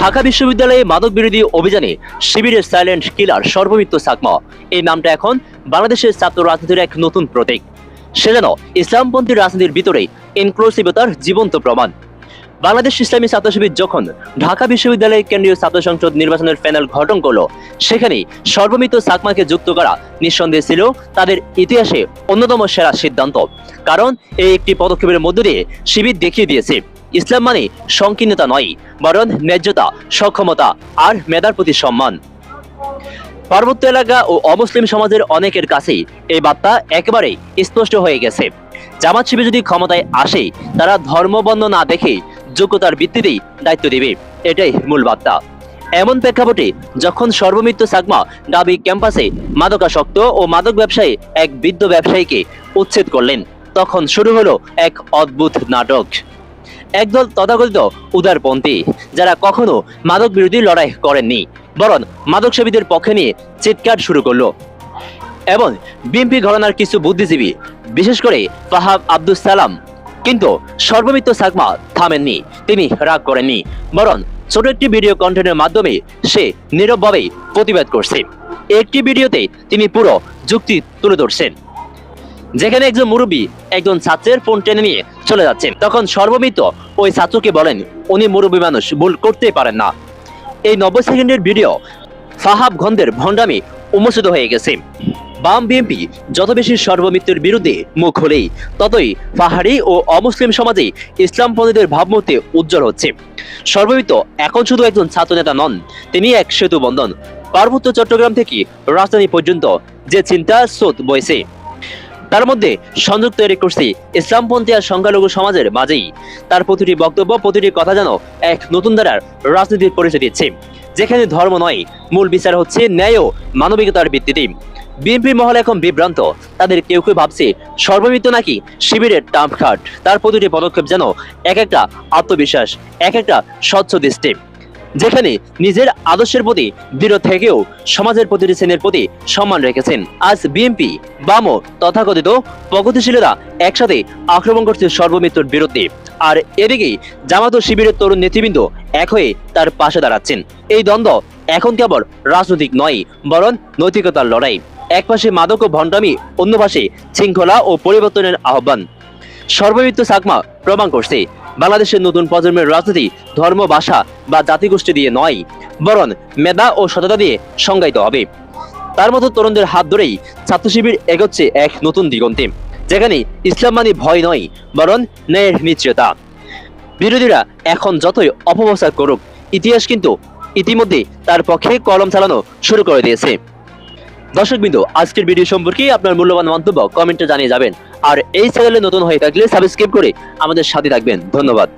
ঢাকা বিশ্ববিদ্যালয়ে মাদক বিরোধী অভিযানে শিবিরের সাইলেন্ট কিলার সর্বমিত্র সাকমা। এই নামটা এখন বাংলাদেশের ছাত্র রাজনীতির এক নতুন প্রতীক। সে যেন ইসলামপন্থী রাজনীতির ভিতরে ইনক্লুসিভতার জীবন্ত প্রমাণ। বাংলাদেশ ইসলামী ছাত্র শিবির যখন ঢাকা বিশ্ববিদ্যালয়ের কেন্দ্রীয় ছাত্র সংসদ নির্বাচনের প্যানেল গঠন করল সেখানে সর্বমিত্র সাকমাকে যুক্ত করা নিঃসন্দেহে ছিল তাদের ইতিহাসে অন্যতম সেরা সিদ্ধান্ত। কারণ এই একটি পদক্ষেপের মধ্য দিয়ে শিবির দেখিয়ে দিয়েছে। ইসলাম মানে সংকীর্ণতা নয়, বরং ন্যায্যতা, সক্ষমতা আর মেধার প্রতি সম্মান। পার্বত্য এলাকা ও অমুসলিম সমাজের অনেকের কাছেই এই বার্তা একেবারে স্পষ্ট হয়ে গেছে। জামাত শিবির যদি ক্ষমতায় আসে, তারা ধর্মবন্ধ না দেখে যোগ্যতার ভিত্তিতেই দায়িত্ব দেবে। এটাই মূল বার্তা। এমন প্রেক্ষাপটে যখন সর্বমিত্র সাগমা ডাবি ক্যাম্পাসে মাদকাসক্ত ও মাদক ব্যবসায়ী এক বৃদ্ধ ব্যবসায়ীকে উচ্ছেদ করলেন, তখন শুরু হলো এক অদ্ভুত নাটক। একদল তথাকথিত উদারপন্থী, যারা কখনো মাদক বিরোধী লড়াই করেননি, বরং মাদক সেবীদের পক্ষে নিয়ে চিৎকার শুরু করল। এবং বিএনপি ঘরানার কিছু বুদ্ধিজীবী, বিশেষ করে ফাহাব আব্দুল সালাম, কিন্তু সর্বমিত্র সাকমা থামেননি, তিনি রাগ করেননি, বরং ছোট একটি ভিডিও কন্টেন্টের মাধ্যমে সে নীরবভাবে প্রতিবাদ করছে। একটি ভিডিওতে তিনি পুরো যুক্তি তুলে ধরছেন। যেখানে একজন মুরব্বী একজন ছাত্রের ফোন টেনে নিয়ে চলে যাচ্ছেন। তখন সর্বমিত ওই ছাত্রকে বলেন, উনি মুরব্বী মানুষ, ভুল করতেই পারেন না। এই নব্বই সেকেন্ডের ভিডিও ফাহাব গন্ধের ভণ্ডামি উন্মোচিত হয়ে গেছে। বাম বিএনপি যত বেশি সর্বমিত্রের বিরুদ্ধে মুখ হলেই ততই পাহাড়ি ও অমুসলিম সমাজে ইসলামপন্থীদের ভাবমূর্তি উজ্জ্বল হচ্ছে। সর্বমিত্র এখন শুধু একজন ছাত্রনেতা নন, তিনি এক সেতু বন্ধন পার্বত্য চট্টগ্রাম থেকে রাজধানী পর্যন্ত যে চিন্তা স্রোত বইছে। তার মধ্যে সংযোগ তৈরি করছে ইসলামপন্থী আর সংখ্যালঘু সমাজের মাঝেই। তার প্রতিটি বক্তব্য, প্রতিটি কথা যেন এক নতুন ধারার রাজনীতির পরিচয় দিচ্ছে। যেখানে ধর্ম নয়, মূল বিচার হচ্ছে ন্যায় ও মানবিকতার ভিত্তিতে। বিএনপি মহল এখন বিভ্রান্ত। তাদের কেউ কেউ ভাবছে সর্বমিত্র নাকি শিবিরের টাম্প খাট তার প্রতিটি পদক্ষেপ যেন এক একটা আত্মবিশ্বাস, এক একটা স্বচ্ছ দৃষ্টি। যেখানে নিজের আদর্শের প্রতি দৃঢ় থেকেও সমাজের প্রতিটি শ্রেণির প্রতি সম্মান রেখেছেন। আজ বিএনপি বাম ও তথাকথিত প্রগতিশীলরা একসাথে আক্রমণ করছে সর্বমিত্রর বিরুদ্ধে। আর এদিকেই জামাত ও শিবিরের তরুণ নেতৃবৃন্দ এক হয়ে তার পাশে দাঁড়াচ্ছেন। এই দ্বন্দ্ব এখন কেবল রাজনৈতিক নয়, বরং নৈতিকতার লড়াই। এক পাশে মাদক ও ভণ্ডামি অন্য পাশে শৃঙ্খলা ও পরিবর্তনের আহ্বান। সর্বমিত্র সাকমা প্রমাণ করছে বাংলাদেশের নতুন প্রজন্মের রাজনীতি, ধর্ম, ভাষা বা জাতিগোষ্ঠী দিয়ে নয়, বরং মেধা ও সততা দিয়ে সংজ্ঞায়িত হবে। তার মতো তরুণদের হাত ধরেই ছাত্র শিবির এগোচ্ছে এক নতুন দিগন্তে, যেখানে ইসলাম মানে ভয় নয়, বরং ন্যায়ের নিশ্চয়তা। বিরোধীরা এখন যতই অপপ্রচার করুক, ইতিহাস কিন্তু ইতিমধ্যে তার পক্ষে কলম চালানো শুরু করে দিয়েছে। দর্শকবৃন্দ আজকের ভিডিও সম্পর্কে আপনার মূল্যবান মন্তব্য কমেন্টে জানিয়ে যাবেন। আর এই চ্যানেলে নতুন হয়ে থাকলে সাবস্ক্রাইব করে আমাদের সাথে থাকবেন। ধন্যবাদ।